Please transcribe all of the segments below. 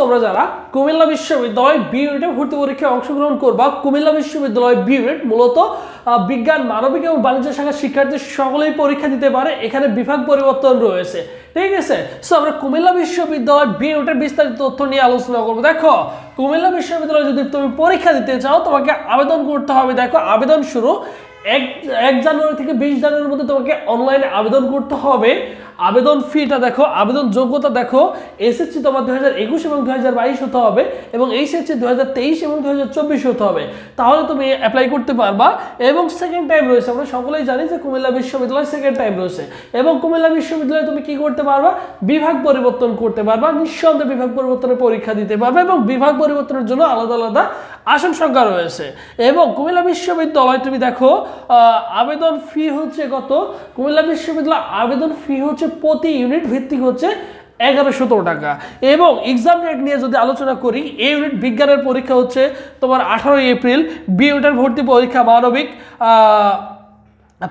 তোমরা যারা কুমিল্লা বিশ্ববিদ্যালয় বি ইউনিটে ভর্তি পরীক্ষায় অংশগ্রহণ করবা, কুমিল্লা বিশ্ববিদ্যালয় বি মূলত বিজ্ঞান, মানবিক এবং বাণিজ্য শাখার শিক্ষার্থী সকলেই পরীক্ষা দিতে পারে। এখানে বিভাগ পরিবর্তন রয়েছে। ঠিক আছে? সো আমরা কুমিল্লা বিশ্ববিদ্যালয় বি ইউনিটের বিস্তারিত তথ্য নিয়ে আলোচনা করব। দেখো, কুমিল্লা বিশ্ববিদ্যালয়ে যদি তুমি পরীক্ষা দিতে চাও, তোমাকে আবেদন করতে হবে। দেখো, আবেদন শুরু এক এক জানুয়ারি থেকে বিশ জানুয়ারির মধ্যে তোমাকে অনলাইনে আবেদন করতে হবে। আবেদন ফিটা দেখো, আবেদন যোগ্যতা দেখো এসএসসি তোমার দু হাজার একুশ এবং দু হাজার বাইশ হতে হবে এবং এইচএসসি দু হাজার তেইশ এবং দু হাজার চব্বিশ হতে হবে। তাহলে তুমি অ্যাপ্লাই করতে পারবা এবং সেকেন্ড টাইম রয়েছে। আমরা সকলেই জানি যে কুমিল্লা বিশ্ববিদ্যালয় সেকেন্ড টাইম রয়েছে। এবং কুমিল্লা বিশ্ববিদ্যালয়ে তুমি কি করতে পারবা? বিভাগ পরিবর্তন করতে পারবা। নিঃসন্দেহে বিভাগ পরিবর্তনের পরীক্ষা দিতে পারবে এবং বিভাগ পরিবর্তনের জন্য আলাদা আলাদা আসন সংখ্যা রয়েছে। এবং কুমিল্লা বিশ্ববিদ্যালয়, তুমি দেখো আবেদন ফি হচ্ছে কত? কুমিল্লা বিশ্ববিদ্যালয় আবেদন ফি হচ্ছে প্রতি ইউনিট ভিত্তিক হচ্ছে এগারোশো টাকা। এবং এক্সাম ডেট নিয়ে যদি আলোচনা করি, এ ইউনিট বিজ্ঞানের পরীক্ষা হচ্ছে তোমার আঠারোই এপ্রিল বি ইউনিটের ভর্তি পরীক্ষা মানবিক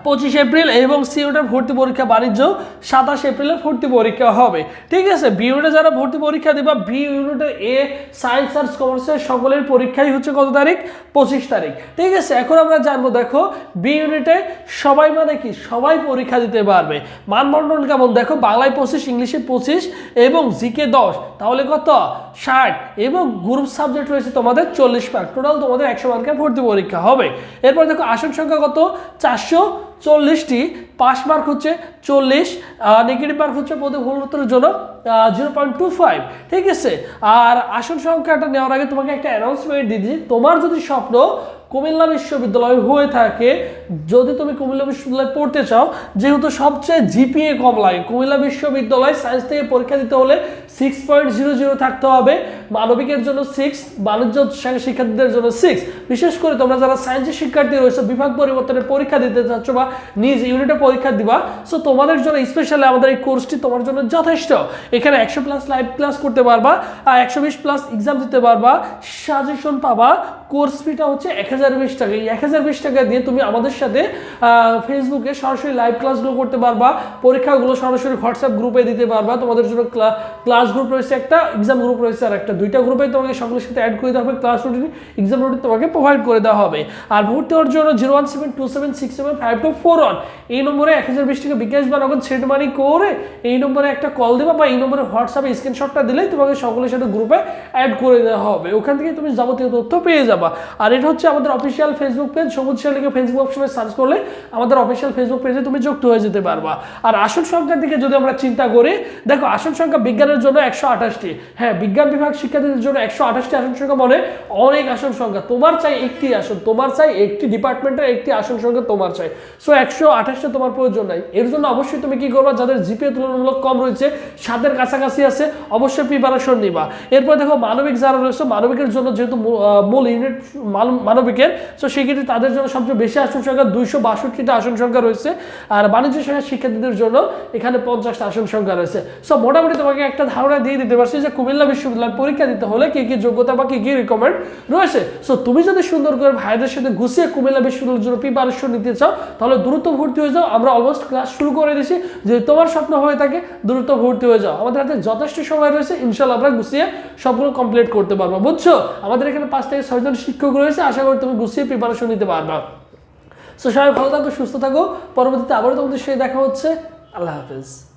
পঁচিশ এপ্রিল এবং সি ইউনিটের ভর্তি পরীক্ষা বাণিজ্য, সাতাশ এপ্রিলে ভর্তি পরীক্ষা হবে। ঠিক আছে, বি ইউনিটে যারা ভর্তি পরীক্ষা দিবা, বি ইউনিটে এ সায়েন্স আর্টস কমার্সের সকলের পরীক্ষাই হচ্ছে কত তারিখ? পঁচিশ তারিখ। ঠিক আছে, এখন আমরা জানব, দেখো, বি ইউনিটে সবাই মানে কি? সবাই পরীক্ষা দিতে পারবে। মানমন্ডল কেমন? দেখো, বাংলায় পঁচিশ, ইংলিশে পঁচিশ এবং জিকে দশ। তাহলে কত? ষাট। এবং গ্রুপ সাবজেক্ট রয়েছে তোমাদের চল্লিশ মার্ক টোটাল তোমাদের একশো মার্কের ভর্তি পরীক্ষা হবে। এরপর দেখো, আসন সংখ্যা কত? চারশো চল্লিশটি পাস মার্ক হচ্ছে চল্লিশ নেগেটিভ মার্ক হচ্ছে প্রতি ভুল উত্তরের জন্য জিরো পয়েন্ট টু ফাইভ ঠিক আছে? আর আসন সংখ্যাটা নেওয়ার আগে তোমাকে একটা অ্যানাউন্সমেন্ট দিয়ে দিচ্ছি। তোমার যদি স্বপ্ন কুমিল্লা বিশ্ববিদ্যালয় হয়ে থাকে। যদি তুমি কুমিল্লা বিশ্ববিদ্যালয়ে পড়তে চাও, যেহেতু সবচেয়ে জিপিএ কম লাগে কুমিল্লা বিশ্ববিদ্যালয় সায়েন্স থেকে পরীক্ষা দিতে হলে সিক্স পয়েন্ট জিরো জিরো থাকতে হবে। মানবিকের জন্য সিক্স বাণিজ্য শিক্ষার্থীদের জন্য সিক্স বিশেষ করে তোমরা যারা সায়েন্সের শিক্ষার্থী রয়েছে, বিভাগ পরিবর্তনের পরীক্ষা দিতে চাচ্ছ বা নিজ ইউনিটে পরীক্ষা দিবা সো তোমাদের জন্য স্পেশালি আমাদের এই কোর্সটি তোমার জন্য যথেষ্ট। এখানে একশো প্লাস লাইভ ক্লাস করতে পারবা, আর একশো বিশ প্লাস এক্সাম দিতে পারবা। সাজেশন পাবা কোর্স ফিটা হচ্ছে এক হাজার বিশ টাকা, এই এক হাজার বিশ টাকা দিয়ে তুমি আমাদের সাথে ফেসবুকে সরাসরি লাইভ ক্লাসগুলো করতে পারবা, পরীক্ষাগুলো সরাসরি হোয়াটসঅ্যাপ গ্রুপে দিতে পারবা, তোমাদের জন্য ক্লাস গ্রুপ রয়েছে একটা এক্সাম গ্রুপ রয়েছে আর একটা দুইটা গ্রুপে তোমাকে সকলের সাথে অ্যাড করে দেওয়া হবে ক্লাস রুটিন এক্সাম রুটিন তোমাকে প্রোভাইড করে দেওয়া হবে। আর ভর্তি হওয়ার জন্য zero one seven two seven six seven five two four one এই নম্বরে এক হাজার বিশ টাকা বিকাশ বা নগদ সেট মানি করে এই নম্বরে একটা কল দেবা বা এই নম্বরে হোয়াটসঅ্যাপে স্ক্রিনশটটা দিলেই তোমাকে সকলের সাথে গ্রুপে অ্যাড করে দেওয়া হবে। ওখান থেকে তুমি যাবতীয় তথ্য পেয়ে যাবা। আর এটা হচ্ছে আমাদের অফিসিয়াল ফেসবুক পেজ সবুজ লিখে ফেসবুক অপশনে সার্চ করলে আমাদের অফিসিয়াল ফেসবুক পেজে তুমি যুক্ত হয়ে যেতে পারবা। আর আসন সংখ্যার দিকে যদি আমরা চিন্তা করি, দেখো আসন সংখ্যা বিজ্ঞানের জন্য একশো আঠাশটি। হ্যাঁ বিজ্ঞান বিভাগ শিক্ষার্থীদের জন্য একশো আঠাশটি আসন সংখ্যা মানে অনেক আসন সংখ্যা। তোমার চাই একটি আসন, তোমার চাই একটি ডিপার্টমেন্টের একটি আসন সংখ্যা তোমার চাই। সো একশো আঠাশটা তোমার প্রয়োজন নাই। এর জন্য অবশ্যই তুমি কি করবা? যাদের জিপিএ তুলনামূলক কম রয়েছে, সাতের কাছাকাছি আছে, অবশ্যই প্রিপারেশন নিবা। এরপর দেখো, মানবিক যারা রয়েছে, মানবিকের জন্য যেহেতু মূল ইউনিট মানবিকের সো সেক্ষেত্রে তাদের জন্য সবচেয়ে বেশি আসন সংখ্যা দুইশো বাষট্টিটা আসন সংখ্যা রয়েছে। আর বাণিজ্য শাখার শিক্ষার্থীদের জন্য এখানে পঞ্চাশটা আসন সংখ্যা রয়েছে। সো মোটামুটি তোমাকে একটা ধারণা দিয়ে দিতে পারছি যে কুমিল্লা বিশ্ববিদ্যালয় পরীক্ষা দিতে হলে কি কি যোগ্যতা বা কি কি রিকমেন্ড রয়েছে। সো তুমি যদি সুন্দর করে ভাইদের সাথে গুছিয়ে কুমিল্লা বিশ্ববিদ্যালয়ের জন্য প্রিপারেশন নিতে চাও, তাহলে দ্রুত ভর্তি হয়ে যাও। আমরা অলমোস্ট ক্লাস শুরু করে দিছি যে তোমার স্বপ্ন হয়ে থাকে, দ্রুত ভর্তি হয়ে যাও। আমাদের হাতে যথেষ্ট সময় রয়েছে। ইনশাল্লাহ আমরা গুছিয়ে সবগুলো কমপ্লিট করতে পারব। বুঝছ? আমাদের এখানে পাঁচ থেকে ছয়জন শিক্ষক রয়েছে। আশা করি তুমি গুছিয়ে প্রিপারেশন নিতে পারবা। সো সবাই ভালো থাকো, সুস্থ থাকো। পরবর্তীতে আবারও তোমাদের সাথে দেখা হচ্ছে। আল্লাহ হাফেজ।